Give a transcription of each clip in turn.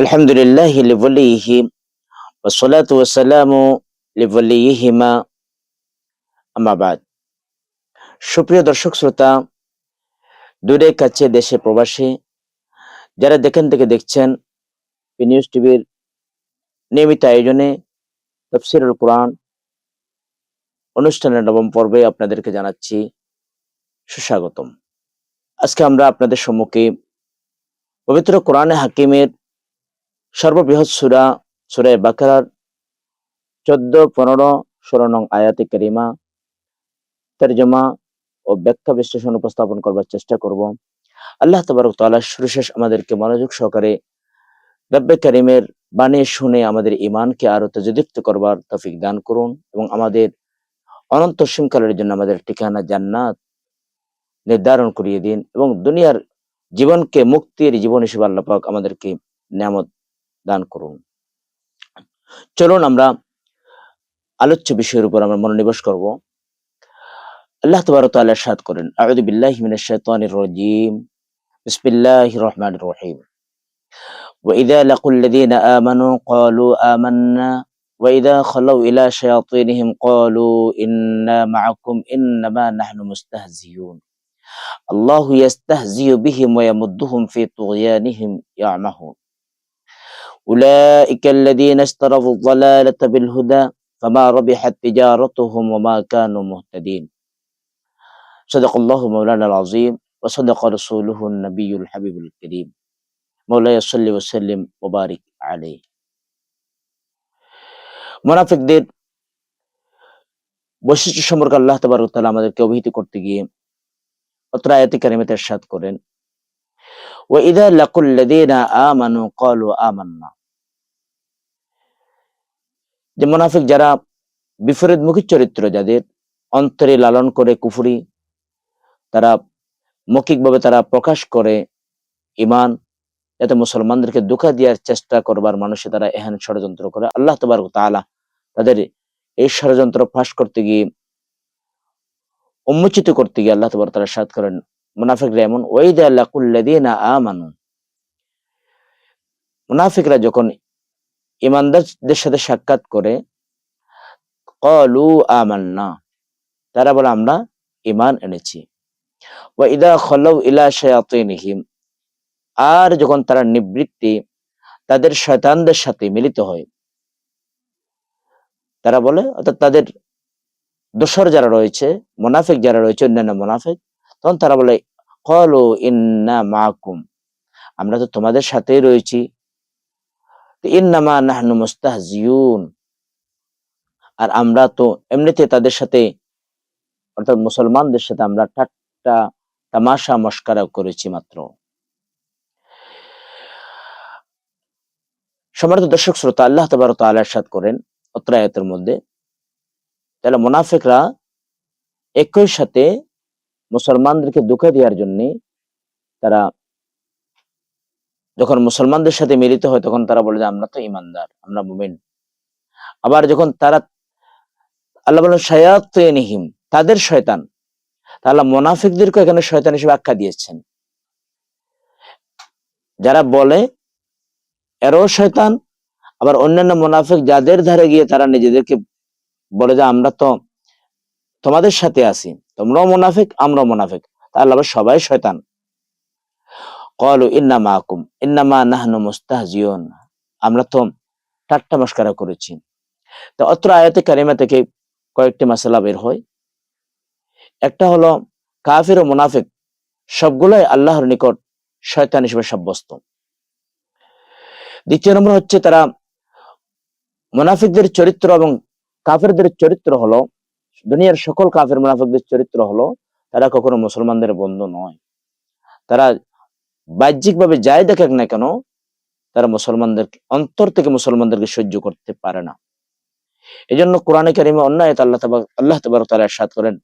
আলহামদুলিল্লাহ লিবলিহি ওসলাত ওসালামু লিবলিহিমা। আমাবাদ সুপ্রিয় দর্শক শ্রোতা, দূরে কাছে দেশে প্রবাসী, যারা দেখেন থেকে দেখছেন নিউজ টিভির নিয়মিত আয়োজনে তফসিরুল কোরআন অনুষ্ঠানের নবম পর্বে আপনাদেরকে জানাচ্ছি সুস্বাগতম। আজকে আমরা আপনাদের সম্মুখে পবিত্র কোরআনে হাকিমের সর্ববৃহৎ সুরা সুরায় বাকারার চোদ্দ, পনেরো, ষোলো নং আয়াতে কারিমা তর্জমা ও ব্যাখ্যা বিশ্লেষণ উপস্থাপন করবার চেষ্টা করব। আল্লাহ তবরক তাআলা সুরশেষ আমাদেরকে মনোযোগ সহকারে রব্বে করিমের বাণী শুনে আমাদের ইমানকে আরও তেজদীপ্ত করবার তৌফিক দান করুন এবং আমাদের অনন্ত সীমকালের জন্য আমাদের ঠিকানা জান্নাত নির্ধারণ করিয়ে দিন এবং দুনিয়ার জীবনকে মুক্তির জীবন হিসেবে আল্লাহ পাক আমাদেরকে নিয়ামত দান করুন চলুন আমরা আলোচ্য বিষয়ের উপর আমরা মনোনিবেশ করব আল্লাহ তবারক তাআলা ইরশাদ করেন আউযু বিল্লাহি মিনাশ শাইতানির রাজীম বিসমিল্লাহির রহমানির রহিম وإذا لقوا الذين آمنوا قالوا آمنا وإذا خلوا إلى شياطينهم قالوا إنا معكم إنما نحن مستهزئون الله يستهزئ بهم ويمدهم في طغيانهم يعمهون أولئك الذين اشتروا الضلالة بالهدى فما ربحت تجارتهم وما كانوا مهتدين صدق الله مولانا العظيم وصدق رسوله النبي الحبيب الكريم مولاي صل وسلم وبارك عليه মোনাফিকদের বৈশিষ্ট্য সম্পর্কে আল্লাহ তাবারক তাআলা আমাদেরকে অভিহিত করতে গিয়ে অত্র আয়াতে কারিমাতে ইরশাদ করেন ওয়া ইযা লাকুল লাযীনা আমানু ক্বালু আমান্না যে মোনাফিক যারা বিপরীতমুখী চরিত্র যাদের অন্তরে লালন করে কুফরি, তারা মৌখিকভাবে তারা প্রকাশ করে ইমান যাতে মুসলমানদেরকে দুঃখা দেওয়ার চেষ্টা করবার মানুষে তারা এহেন ষড়যন্ত্র করে। আল্লাহ তবার তাআলা তাদের এই ষড়যন্ত্র ফাঁস করতে গিয়ে, উন্মোচিত করতে গিয়ে আল্লাহ তবার তারা সাদ করেন, মুনাফিকরা এমন, ওয়াইদা লাকুল্লাযীনা আমানু। মুনাফিকরা যখন ইমানদারদের সাথে সাক্ষাৎ করে, কলু আমান্না। তারা বলে, আমরা ইমান এনেছি। আর যখন তারা নিবৃত্তি তাদের শয়তানদের সাথে মিলিত হয়, তারা বলে, অর্থাৎ তাদের দোসর যারা রয়েছে, মোনাফিক যারা রয়েছে, অন্যান্য মোনাফেক, তখন তারা বলে, কলু ইন্না মাকুম। আমরা তো তোমাদের সাথেই রয়েছি। ইন্নামা নাহনু মুস্তাহজিউন। আর আমরা তো এমনিতে তাদের সাথে, অর্থাৎ মুসলমানদের সাথে আমরা ঠাট্টা, তামাশা, মস্কারা করেছি মাত্র। সম্মানিত দর্শক, শ্রোতা, আল্লাহ তবার তাআলা ইরশাদ করেন অত্র আয়াতের মধ্যে। তাহলে মুনাফিকরা একই সাথে মুসলমানদেরকে ধোঁকা দেওয়ার জন্য তারা যখন মুসলমানদের সাথে মিলিত হয়, তখন তারা বলে যে, আমরা তো ইমানদার, আমরা মুমিন। আবার যখন তারা, আল্লাহ বলেন, শায়াতিনহিম, তাদের শয়তান। তাহলে মোনাফিকদেরকে এখানে শয়তান হিসেবে আখ্যা দিয়েছেন। যারা বলে, এরও শয়তান, আবার অন্যান্য মোনাফিক যাদের ধারে গিয়ে তারা নিজেদেরকে বলে যে, আমরা তো তোমাদের সাথে আছি, তোমরাও মোনাফিক, আমরাও মোনাফিক। তাহলে আবার সবাই শয়তান। কলু ইন্না মাকুম ইন্নামা নাহনু মুস্তাহজিউন আমরা তো ঠাট্টা মস্কারা করেছি। তো অত্র আয়াতে কারিমা থেকে কয়েকটি মাসালা বের হয়। একটা হলো, কাফির ও মুনাফিক সবগুলোই আল্লাহর নিকট শয়তান হিসেবে সাব্যস্ত। দ্বিতীয় নম্বর হচ্ছে তারা মুনাফিকদের চরিত্র এবং কাফেরদের চরিত্র হলো, দুনিয়ার সকল কাফের মুনাফিকদের চরিত্র হলো, তারা কখনো মুসলমানদের বন্ধু নয়। তারা বাহ্যিকভাবে যাই দেখেন না কেন, তারা মুসলমানদের, অন্তর থেকে মুসলমানদেরকে সহ্য করতে পারে না। এই জন্য কোরআনে কারিমে অন্য আয়াত আল্লাহ আল্লাহ করেন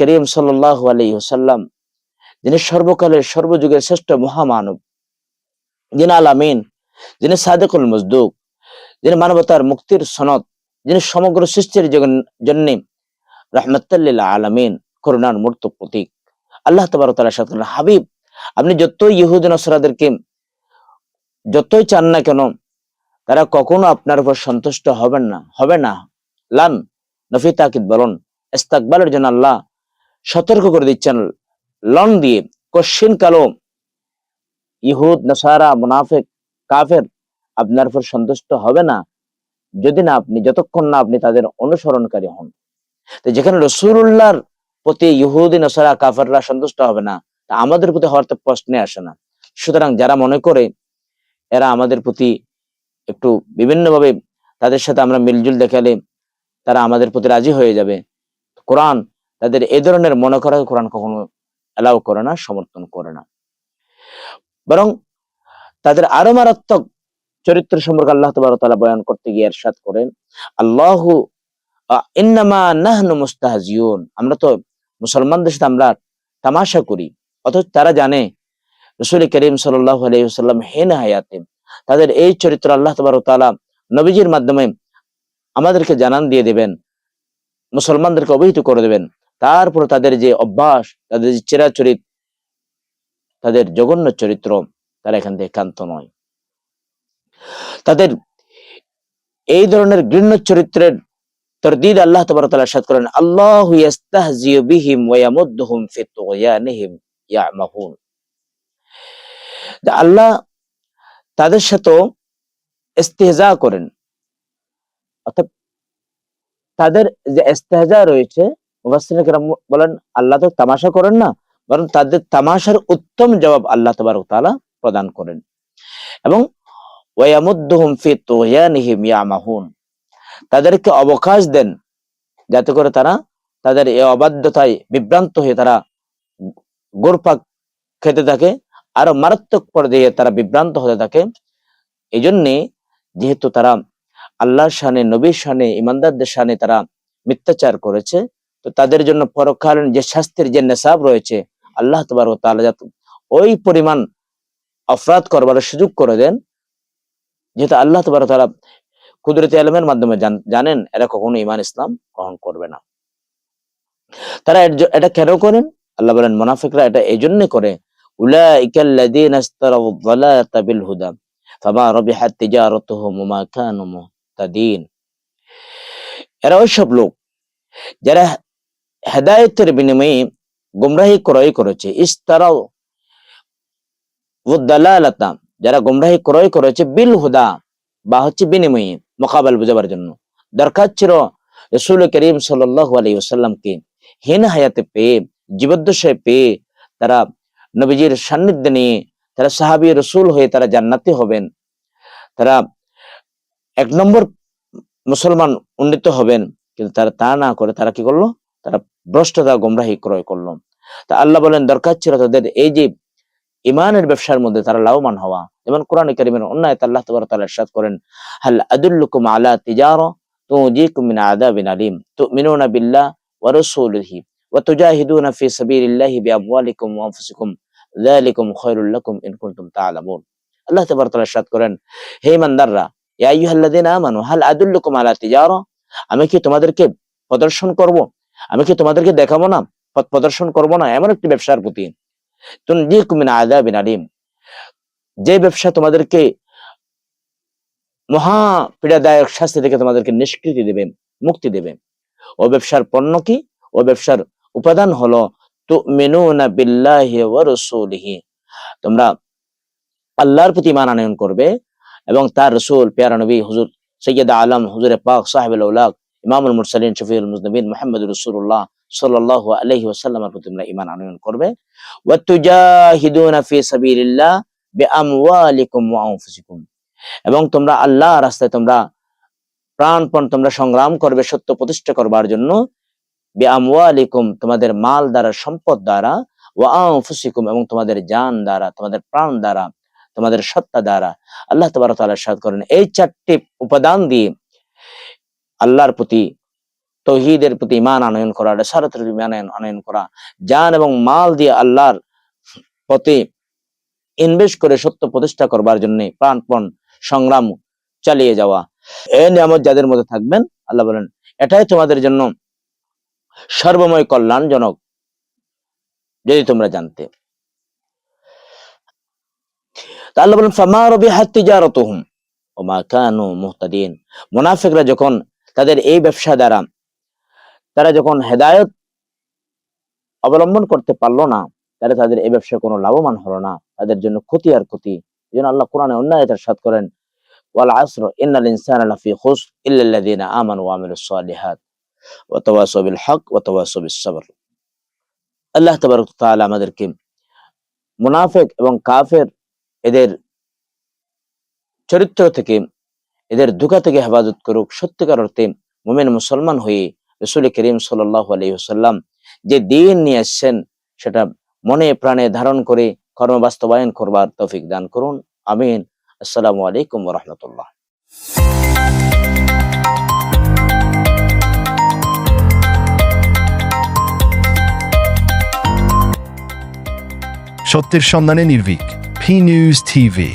করিম যিনি সর্বকালের, সর্বযুগের শ্রেষ্ঠ মহামানব, যিনি আল আমিন, যিনি সাদেকুল মজদুক যিনি মানবতার মুক্তির সনদ, যিনি সমগ্র সৃষ্টির জন্য রহমতাল্লিল আলামিন, করুণার মূর্ত প্রতীক। আল্লাহ হাবিব, আপনি যতই ইহুদ নসরাদেরকে যতই চান না কেন, তারা কখনো আপনার উপর সন্তুষ্ট হবেন না, হবে না। লান নফি তাকিদ ইস্তাকবালের জন্য আল্লাহ সতর্ক করে দিচ্ছেন, লন দিয়ে। কশিন কালো ইহুদ, নসারা, মুনাফেক, কাফের আপনার উপর সন্তুষ্ট হবে না, যদি না আপনি, যতক্ষণ না আপনি তাদের অনুসরণকারী হন। তো যেখানে রসুল্লাহর প্রতি ইহুদি, নসারা, কাফেররা সন্তুষ্ট হবে না, তা আমাদের প্রতি হওয়ার তো প্রশ্নে আসে না। সুতরাং যারা মনে করে এরা আমাদের প্রতি একটু বিভিন্নভাবে তাদের সাথে আমরা মিলজুল দেখালে তারা আমাদের প্রতি রাজি হয়ে যাবে। কোরআন তাদের এ ধরনের মনে করা কোরআন কখনো এলাও করে না, সমর্থন করে না। বরং তাদের আরও মারাত্মক চরিত্র সম্পর্কে আল্লাহ তালা বয়ান করতে গিয়ে এরশাদ করেন, আল্লাহ ইন্নামা নাহনু মুস্তাহাজিউন। আমরা তো মুসলমানদের সাথে আমরা তামাশা করি। অথচ তারা জানে, রসুল করিম সাল্লাহ আলাইসাল্লাম হেন হায়াতে তাদের এই চরিত্র আল্লাহ তালা নবীজির মাধ্যমে আমাদেরকে জানান দিয়ে দেবেন, মুসলমানদেরকে অবহিত করে দেবেন। তারপর তাদের যে অভ্যাস, তাদের যে চিরাচরিত, তাদের জঘন্য চরিত্র তারা এখান থেকে কান্ত নয়। তাদের এই ধরনের ঘৃণ্য চরিত্রের তরদিদ আল্লাহ তবরতালা সাদ করেন, আল্লাহ বিহিম ওয়া ইয়ামুদ্দুহুম ফি তুগয়ানিহিম ইয়ামাহুন। আল্লাহ তাদের সাথে ইস্তেহজা করেন। অর্থাৎ তাদের যে ইস্তেহজা রয়েছে বলেন, আল্লাহ তো তামাশা করেন না, বরং তাদের তামাশার উত্তম জবাব আল্লাহ তবরক তালা প্রদান করেন। এবং ওয়ামুদ্দুহুম ফি তুগয়ানিহিম ইয়ামাহুন। তাদেরকে অবকাশ দেন যাতে করে তারা তাদের এই অবাধ্যতায় বিভ্রান্ত হয়ে তারা গোরপাক খেতে থাকে। আরও মারাত্মক পর্যায়ে তারা বিভ্রান্ত হতে থাকে। এই জন্যে যেহেতু তারা আল্লাহর শানে, নবীর শানে, ইমানদারদের শানে তারা মিথ্যাচার করেছে, তো তাদের জন্য পরকালীন যে শাস্তির যে নেশাব রয়েছে, আল্লাহ তবার তাআলা যাতে ওই পরিমাণ অপরাধ করবার সুযোগ করে দেন, যেহেতু আল্লাহ তবার তারা কুদরতি আলমের মাধ্যমে জানেন এরা কখনো ইমান ইসলাম গ্রহণ করবে না। তারা এটা কেন করেন? আল্লাহ বলেন, মোনাফিকরা এটা এই জন্য করে লোক যারা হেদায়তের বিনিময়ে গুমরাহি ক্রয় করেছে যারা গুমরাহি ক্রয় করেছে বিল হুদা বা হচ্ছে বিনিময়ে মোকাবেল বুঝাবার জন্য। দরকার ছিল রসুল করিম সাল্লাহ আলী হীন হায়াতে পেয়ে, জীবদ্দশায় পেয়ে তারা নবীজির সান্নিধ্য নিয়ে তারা সাহাবি রসুল হয়ে তারা জান্নাতি হবেন। তারা এক নম্বর মুসলমান উন্নীত হবেন, কিন্তু তারা তা না করে তারা কি করল? তারা ভ্রষ্টতা গোমরাহি ক্রয় করল। তা আল্লাহ বলেন, দরকার ছিল তাদের এই যে ইমানের ব্যবসার মধ্যে তারা লাভবান হওয়া। যেমন কোরআন করিমের অন্যায় আল্লাহ তাআলা ইরশাদ করেন, হাল আদুল্লুকুম আলা তিজারা তুজিকুম মিন আযাবিন আলিম, তুমিনুনা বিল্লাহ ওয়া রাসূলিহি ওয়া তুজাহিদুনা ফি সাবিলিল্লাহি বিআমওয়ালিকুম ওয়া আনফুসিকুম, যালিকুম খায়রুল লাকুম ইন কুনতুম তা'লামুন আল্লাহ তাআলা ইরশাদ করেন, হে ইমানদাররা, ইয়া আইয়ুহাল্লাযিনা আমানু, হাল আদুল্লুকুম আলা তিজারা, আমি কি তোমাদেরকে প্রদর্শন করব? আমি কি তোমাদেরকে দেখাবো না? পথ প্রদর্শন করব না? এমন একটি ব্যবসার প্রতি। তুনজিকুম মিন আযাবিন আলিম। যে ব্যবসা তোমাদেরকে মহা পীড়াদায়ক শাস্তি থেকে তোমাদেরকে নিষ্কৃতি দেবে, মুক্তি দেবে। ও ব্যবসার পণ্য কি? ও ব্যবসার উপাদান হলো তুমিনুনা বিল্লাহি ওয়া রাসূলিহি। তোমরা আল্লাহর প্রতি ইমান আনয়ন করবে এবং তার রসুল, পেয়ারা নবী, হুজুর, সৈয়দ আলম, হুজুর পাক, সাহেবুল উলাক ইমামুল মুরসালিন, শফিউল মুজনবিন মোহাম্মদ রসুল্লাহ সাল্লাল্লাহু আলাইহি ওয়াসাল্লামের প্রতি তোমরা ইমান আনয়ন করবে। ওয়া তুজাহিদুনা ফি সাবিলিল্লাহ এবং তোমরা আল্লাহ রাস্তায় তোমরা প্রাণপণ তোমরা সংগ্রাম করবে, সত্য প্রতিষ্ঠা করবার জন্য। বিআমওয়ালিকুম, তোমাদের মাল দ্বারা, সম্পদ দ্বারা। ওয়া আনফুসিকুম, এবং তোমাদের জান দ্বারা, তোমাদের প্রাণ দ্বারা, তোমাদের সত্তা দ্বারা। আল্লাহ তবরক তাআলা সাদ করেন, এই চারটি উপাদান দিয়ে আল্লাহর প্রতি, তহিদের প্রতি ইমান আনয়ন করা রেসারতের ইমান আনয়ন করা যান এবং মাল দিয়ে আল্লাহর প্রতি ইনভেস্ট করে সত্য প্রতিষ্ঠা করবার জন্য প্রাণপণ সংগ্রাম চালিয়ে যাওয়া। এই নিয়ামত যাদের মধ্যে থাকবেন, আল্লাহ বলেন, এটাই তোমাদের জন্য সর্বময় কল্যাণজনক, যদি তোমরা জানতে। আল্লাহ বলেন, ফামা রবিহাত তিজারাতুহুম ওমা কানু মুহতাদিন। মুনাফিকরা যখন তাদের এই ব্যবসা দ্বারা, তারা যখন হেদায়ত অবলম্বন করতে পারল না তাহলে তাদের এই ব্যবসায় কোনো লাভবান হলো না। তাদের জন্য ক্ষতি আর ক্ষতি। এই জন্য আল্লাহ কোরআনে অন্য আয়াতের সাথ করেন, ওয়াল আসর ইন্নাল ইনসানা লাফি খুসর ইল্লা আল্লাযিনা আমানু ওয়া আমিলুস সালিহাত ওয়া তাওয়াসাউ বিল হক ওয়া তাওয়াসাউ বিস আল্লাহ তাবারক তাআলা আমাদেরকে মুনাফিক এবং কাফের এদের চরিত্র থেকে, এদের ধোঁকা থেকে হেফাজত করুক। সত্যিকার অর্থে মুমিন মুসলমান হয়ে রসুল করিম সাল্লাহ আলহিহাল্লাম যে দিন নিয়ে আসছেন, সেটা মনে প্রাণে ধারণ করে কর্ম বাস্তবায়ন করবার তৌফিক দান করুন। আমিন। আসসালামু আলাইকুম রহমতুল্লাহ। সত্যের সন্ধানে নির্ভীক ফি নিউজ টিভি